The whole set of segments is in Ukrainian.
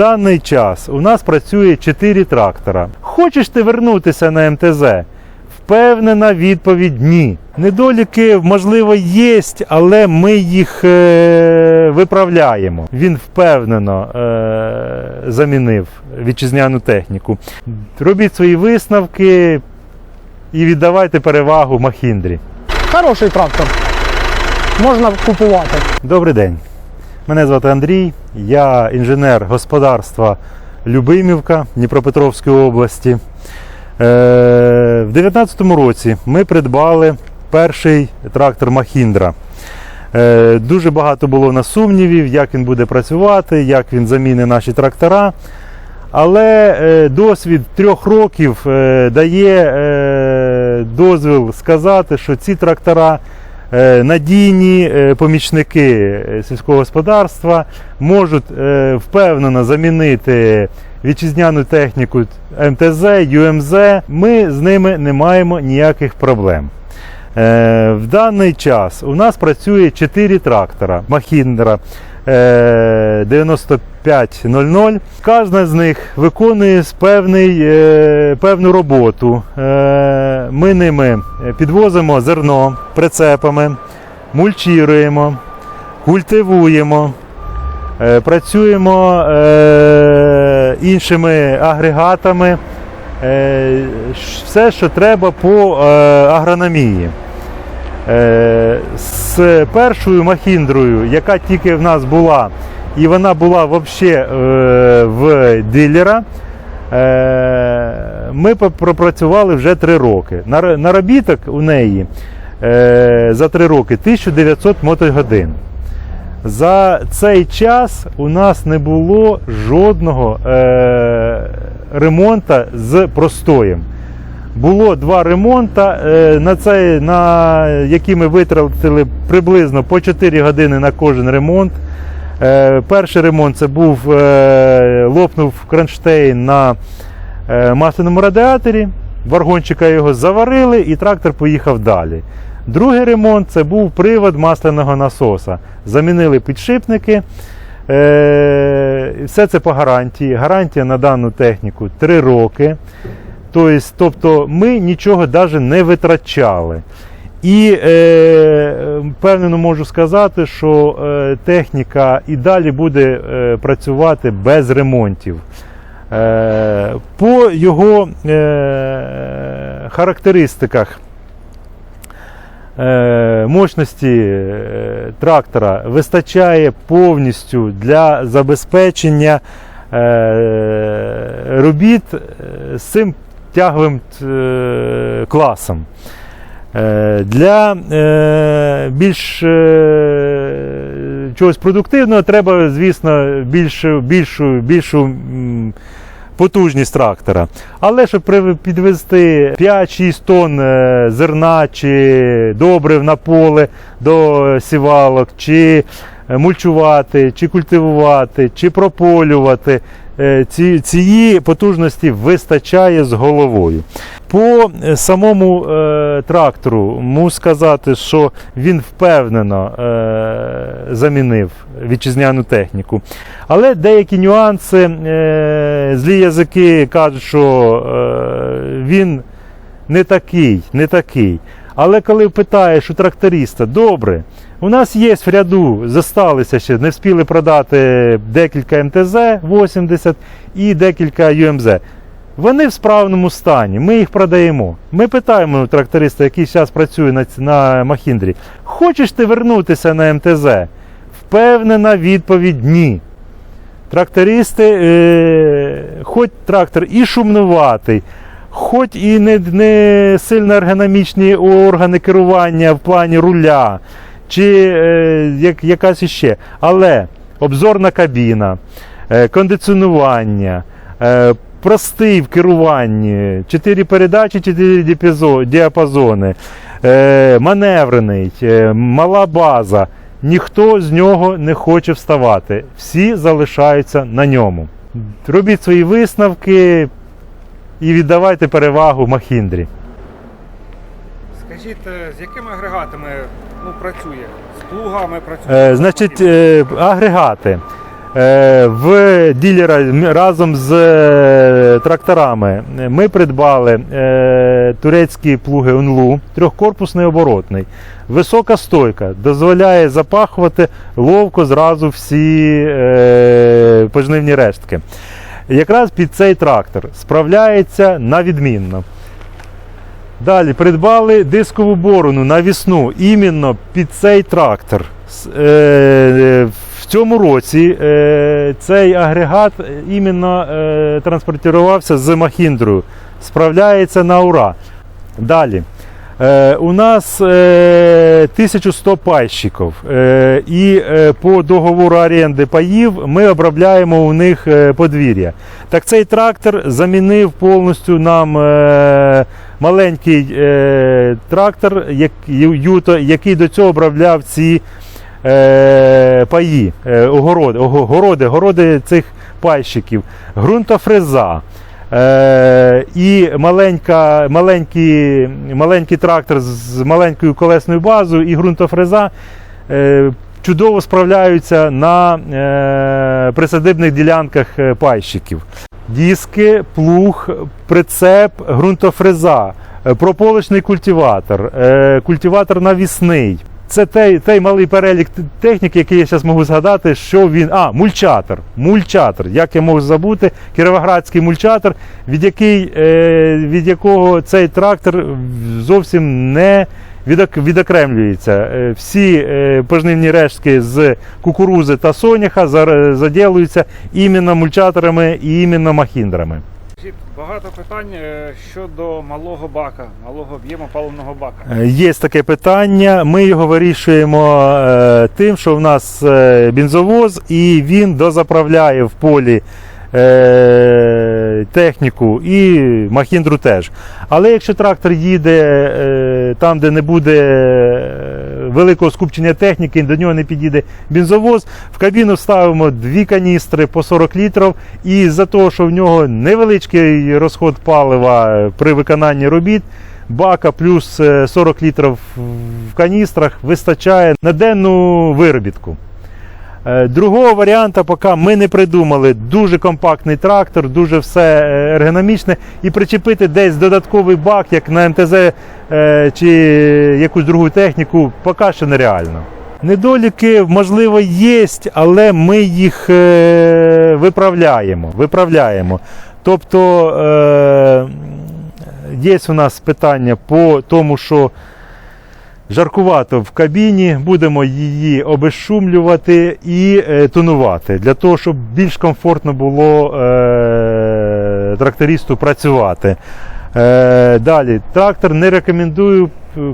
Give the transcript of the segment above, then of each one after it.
даний час у нас працює 4 трактора. Хочеш ти вернутися на МТЗ? Впевнена відповідь ні. Недоліки, можливо, є, але ми їх е, виправляємо. Він впевнено е, замінив вітчизняну техніку. Робіть свої висновки і віддавайте перевагу Махіндрі. Хороший трактор. Можна купувати. Добрий день. Мене звати Андрій, я інженер господарства Любимівка Дніпропетровської області. Е, В 2019 році ми придбали перший трактор Махіндра. Е, Дуже багато було в нас сумнівів, як він буде працювати, як він замінить наші трактора. Але е, досвід трьох років дає дозвіл сказати, що ці трактора надійні е, помічники е, сільського господарства можуть е, впевнено замінити вітчизняну техніку МТЗ, ЮМЗ. Ми з ними не маємо ніяких проблем. Е, В даний час у нас працює 4 трактора Махіндра е, 9500. Кожна з них виконує певний, е, певну роботу. Е, Ми ними підвозимо зерно прицепами, мульчіруємо, культивуємо. Е, Працюємо е, іншими агрегатами, е, все, що треба по е, агрономії. Е, З першою махіндрою, яка тільки в нас була, і вона була взагалі в дилера, е, ми пропрацювали вже 3 роки. Наробіток у неї е, за 3 роки 1900 мотогодин. За цей час у нас не було жодного е, ремонту з простоєм. Було два ремонти, е, на, цей, на які ми витратили приблизно по 4 години на кожен ремонт. Е, перший ремонт це був е, лопнув кронштейн на масляному радіаторі, варгончика його заварили і трактор поїхав далі. Другий ремонт це був привод масляного насоса. Замінили підшипники. Все це по гарантії. Гарантія на дану техніку 3 роки. Тобто, тобто ми нічого навіть не витрачали. І е, впевнено можу сказати, що е, техніка і далі буде е, працювати без ремонтів. Е, по його е, характеристиках е, мощності е, трактора вистачає повністю для забезпечення е, робіт е, з цим тяговим е, класом. Е, Для е, більш чогось продуктивного треба, звісно, більшу, більшу, більшу потужність трактора. Але щоб підвести 5-6 тонн зерна чи добрив на поле до сівалок, чи мульчувати, чи культивувати, чи прополювати. Е, Ці, цієї потужності вистачає з головою. По е, самому е, трактору можу сказати, що він впевнено е, замінив вітчизняну техніку. Але деякі нюанси, е, злі язики кажуть, що е, він не такий, не такий. Але коли питаєш у тракториста, добре, у нас є в ряду, зосталися ще, не встигли продати декілька МТЗ 80 і декілька ЮМЗ. Вони в справному стані, ми їх продаємо. Ми питаємо тракториста, який зараз працює на, на Махіндрі, хочеш ти вернутися на МТЗ? Впевнена відповідь ні. Трактористи, е, хоч трактор і шумнуватий, хоч і не, не сильно ергономічні органи керування в плані руля, чи е, як, якась іще, але обзорна кабіна, е, кондиціонування, е, простий в керуванні, 4 передачі, 4 діапазони, е, маневрений, е, мала база. Ніхто з нього не хоче вставати. Всі залишаються на ньому. Робіть свої висновки і віддавайте перевагу Махіндрі. Скажіть, е, з якими агрегатами ну, працює? З плугами працює? Е, значить, е, агрегати. В ділера разом з тракторами ми придбали турецькі плуги Унлу, трьохкорпусний оборотний. Висока стойка дозволяє запахувати ловко зразу всі пожнивні рештки. Якраз під цей трактор справляється на відмінно. Далі придбали дискову борону навісну іменно під цей трактор. Е, В цьому році е, цей агрегат іменно е, транспортувався з Махіндрою. Справляється на ура. Далі. Е, у нас е, 1100 пайщиків. Е, і е, по договору оренди паїв ми обробляємо у них е, подвір'я. Так цей трактор замінив повністю нам е, маленький е, трактор, як, Юто, який до цього обробляв ці е, паї, е, огороди, ого- городи, городи цих пайщиків, ґрунтофреза. Е, і маленька, маленький, маленький трактор з маленькою колесною базою і ґрунтофреза е, чудово справляються на е, присадибних ділянках е, пайщиків. Диски, плуг, прицеп, ґрунтофреза, е, прополочний культиватор, е, культиватор навісний. Це той, той малий перелік техніки, який я зараз можу згадати, що він. А, мульчатор. Мульчатор. Як я можу забути, кіровоградський мульчатор, від, який, е, від якого цей трактор зовсім не відокремлюється. Е, Всі е, пожнивні рештки з кукурузи та соняха заділуються іменно мульчаторами і іменно махіндрами. Багато питань е, щодо малого бака, малого об'єму паливного бака. Є таке питання. Ми його вирішуємо тим, що в нас бензовоз, і він дозаправляє в полі техніку і махіндру теж. Але якщо трактор їде е, там, де не буде е, великого скупчення техніки, до нього не підійде бензовоз, в кабіну ставимо дві каністри по 40 літрів, і за того, що в нього невеличкий розход палива е, при виконанні робіт, бака плюс е, 40 літрів в каністрах вистачає на денну виробітку. Е, Другого варіанта поки ми не придумали. Дуже компактний трактор, дуже все е, ергономічне. І причепити десь додатковий бак, як на МТЗ е, чи якусь другу техніку, поки що нереально. Недоліки, можливо, є, але ми їх виправляємо. виправляємо. Тобто є у нас питання по тому, що жаркувато в кабіні, будемо її обезшумлювати і е, тонувати, для того, щоб більш комфортно було е, трактористу працювати. Е, далі, трактор не рекомендую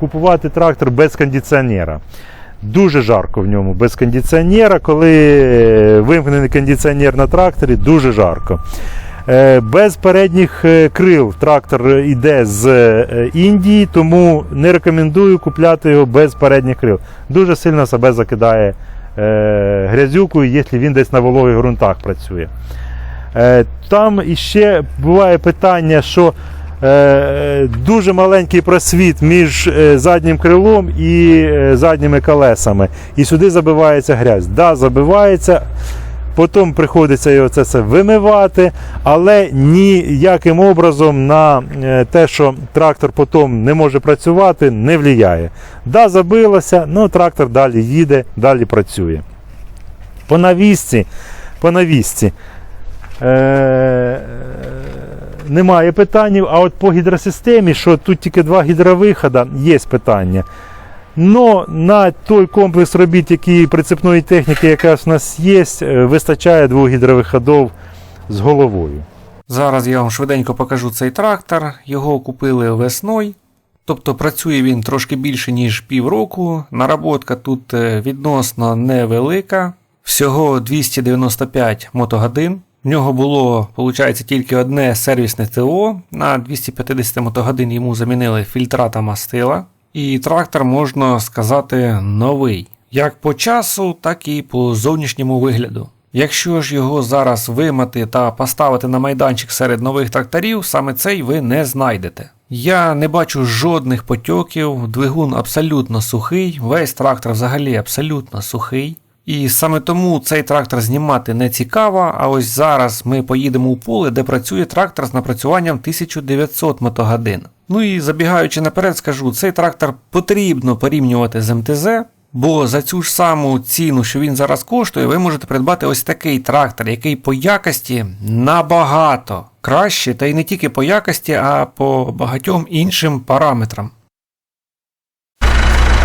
купувати трактор без кондиціонера. Дуже жарко в ньому без кондиціонера. Коли вимкнений кондиціонер на тракторі, дуже жарко. Е, Без передніх е, крил трактор йде з е, Індії, тому не рекомендую купляти його без передніх крил. Дуже сильно себе закидає грязюкою, якщо він десь на вологих ґрунтах працює. Там іще буває питання, що дуже маленький просвіт між заднім крилом і задніми колесами. І сюди забивається грязь. Да, забивається. Потім приходиться його це все вимивати, але ніяким образом на е, те, що трактор потім не може працювати, не впливає. Да, забилося, ну трактор далі їде, далі працює. По навісці, по навісці. Е, немає питань, а от по гідросистемі, що тут тільки два гідровиходи, є питання. Но на той комплекс робіт, який прицепної техніки, яка в нас є, е, вистачає двох гідровиходів з головою. Зараз я вам швиденько покажу цей трактор. Його купили весною. Тобто працює він трошки більше, ніж півроку. Наработка тут е, відносно невелика. Всього 295 мотогодин. В нього було, виходить, тільки одне сервісне ТО. На 250 мотогодин йому замінили фільтра та мастила. І трактор, можна сказати, новий. Як по часу, так і по зовнішньому вигляду. Якщо ж його зараз вимати та поставити на майданчик серед нових тракторів, саме цей ви не знайдете. Я не бачу жодних потьоків, двигун абсолютно сухий, весь трактор взагалі абсолютно сухий. І саме тому цей трактор знімати не цікаво. А ось зараз ми поїдемо у поле, де працює трактор з напрацюванням 1900 мотогодин. Ну і забігаючи наперед, скажу, цей трактор потрібно порівнювати з МТЗ, бо за цю ж саму ціну, що він зараз коштує, ви можете придбати ось такий трактор, який по якості набагато краще, та й не тільки по якості, а по багатьом іншим параметрам.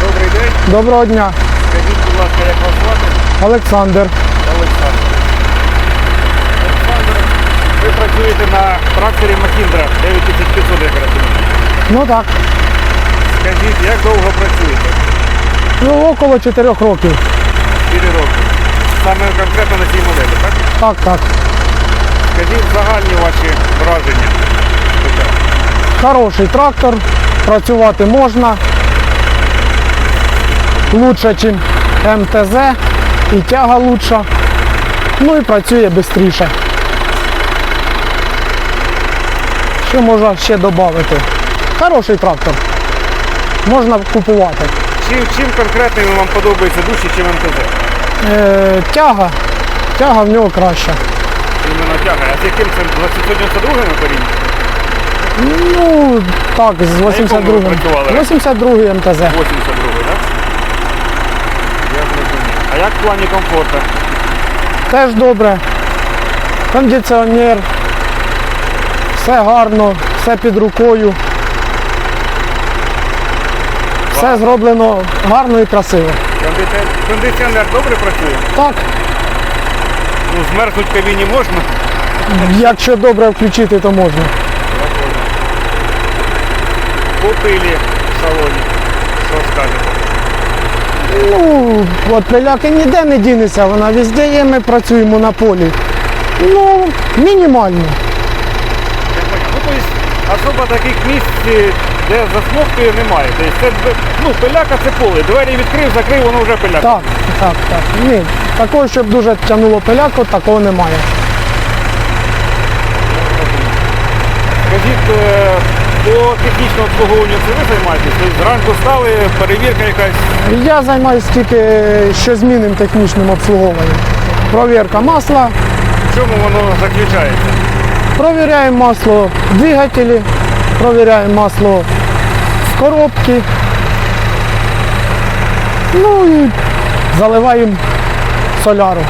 Добрий день. Доброго дня, Скажіть, будь ласка, як вас звати? Олександр. Олександр. Олександр, ви працюєте на тракторі Махіндра 9500, як розумію. Ну так, Скажіть, як довго працюєте? ну около 4 років. 4 роки. Саме конкретно на цій моделі, так? Так, так. Скажіть загальні ваші враження. Хороший трактор, працювати можна. Лучше, ніж МТЗ, і тяга лучша. Ну і працює швидше. Що можна ще додати? Хороший трактор. Можна купувати. Чим, чим конкретно він вам подобається дужче, ніж МТЗ? Е, тяга. Тяга в нього краща. Іменно тяга. А з яким це 292 на порівнянні? Ну, так, з якому ви 82 працювали? 82 МТЗ. 82, так? Я зрозумів. А як в плані комфорту? Теж добре. Кондиціонер. Все гарно, все під рукою. Все зроблено гарно і красиво. Кондиціонер добре працює? Так, Ну, змерзнуть в кабіні можна. якщо добре включити, то можна. По пилі в салоні. Що скажете? Ну, от пиляки ніде не дінеться, вона везде є, ми працюємо на полі. Ну, мінімально. Я. Ну, тобто, особо таких місць, е, де засмоктує, немає. Тобто, це, ну, пиляка це поле. Двері відкрив, закрив, воно вже пиляка. Так, так, так. Ні, такого, щоб дуже тягнуло пиляку, такого немає. Скажіть, е, по технічному обслуговуванню це ви займаєтесь? Тобто зранку стали, перевірка якась. Я займаюся тільки щозмінним технічним обслуговуванням. Провірка масла, В чому воно заключається? провіряємо масло двигателі, провіряємо масло в коробки. Ну і заливаємо соляру.